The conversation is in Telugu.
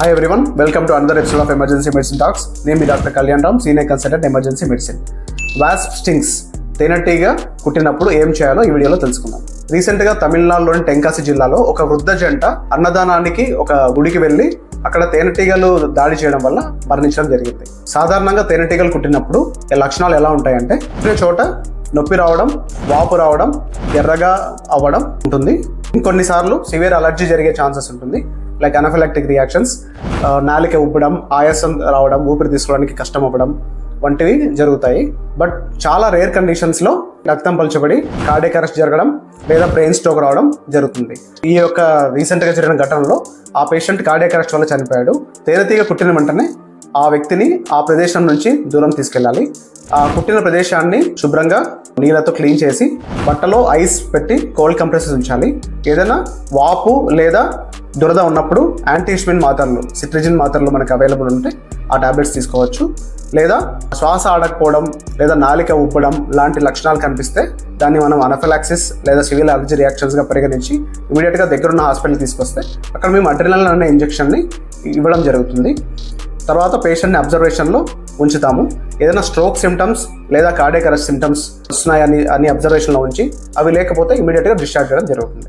Hi everyone welcome to another episode of emergency medicine talks నేను మీ doctor Kalyan Ram senior consultant emergency medicine wasp stings తేనెటీగా కుట్టినప్పుడు ఏం చేయాలో ఈ వీడియోలో తెలుసుకుందాం. రీసెంట్గా తమిళనాడులోని టెంకాసి జిల్లాలో ఒక వృద్ధ జంట అన్నదానానికి ఒక గుడికి వెళ్ళి అక్కడ తేనెటీగలు దాడి చేయడం వల్ల మరణించడం జరిగింది. సాధారణంగా తేనెటీగలు కుట్టినప్పుడు లక్షణాలు ఎలా ఉంటాయంటే కుట్టిన చోట నొప్పి రావడం వాపు రావడం ఎర్రగా అవ్వడం ఉంటుంది. ఇంకొన్నిసార్లు సివియర్ అలర్జీ జరిగే ఛాన్సెస్ ఉంటుంది. లైక్ అనఫిలాక్టిక్ రియాక్షన్స్ నాలిక ఉబ్బడం ఆయాసం రావడం ఊపిరి తీసుకోవడానికి కష్టం అవ్వడం వంటివి జరుగుతాయి. బట్ చాలా రేర్ కండిషన్స్లో రక్తం పలుచబడి కార్డియక్ అరెస్ట్ జరగడం లేదా బ్రెయిన్ స్ట్రోక్ రావడం జరుగుతుంది. ఈ యొక్క రీసెంట్గా జరిగిన ఘటనలో ఆ పేషెంట్ కార్డియక్ అరెస్ట్ వల్ల చనిపోయాడు. తేనెతీగ కుట్టిన వెంటనే ఆ వ్యక్తిని ఆ ప్రదేశం నుంచి దూరం తీసుకెళ్ళాలి. ఆ కుట్టిన ప్రదేశాన్ని శుభ్రంగా నీళ్ళతో క్లీన్ చేసి బట్టలో ఐస్ పెట్టి కోల్డ్ కంప్రెసెస్ ఉంచాలి. ఏదైనా వాపు లేదా దురద ఉన్నప్పుడు యాంటీస్మిన్ మాత్రలు సిట్రిజిన్ మాత్రలు మనకు అవైలబుల్ ఉంటే ఆ టాబ్లెట్స్ తీసుకోవచ్చు. లేదా శ్వాస ఆడకపోవడం లేదా నాలిక ఉప్పడం లాంటి లక్షణాలు కనిపిస్తే దాన్ని మనం అనఫిలాక్సిస్ లేదా సివిల్ అలర్జీ రియాక్షన్స్గా పరిగణించి ఇమీడియట్గా దగ్గరున్న హాస్పిటల్ తీసుకొస్తే అక్కడ మేము అడ్రినల్ అనే ఇంజెక్షన్ని ఇవ్వడం జరుగుతుంది. తర్వాత పేషెంట్ని అబ్జర్వేషన్లో ఉంచుతాము. ఏదైనా స్ట్రోక్ సిమ్టమ్స్ లేదా కార్డియక్ అరెస్ట్ సిమ్టమ్స్ వస్తున్నాయని అని అబ్జర్వేషన్లో ఉంచి అవి లేకపోతే ఇమీడియట్గా డిశ్చార్జ్ చేయడం జరుగుతుంది.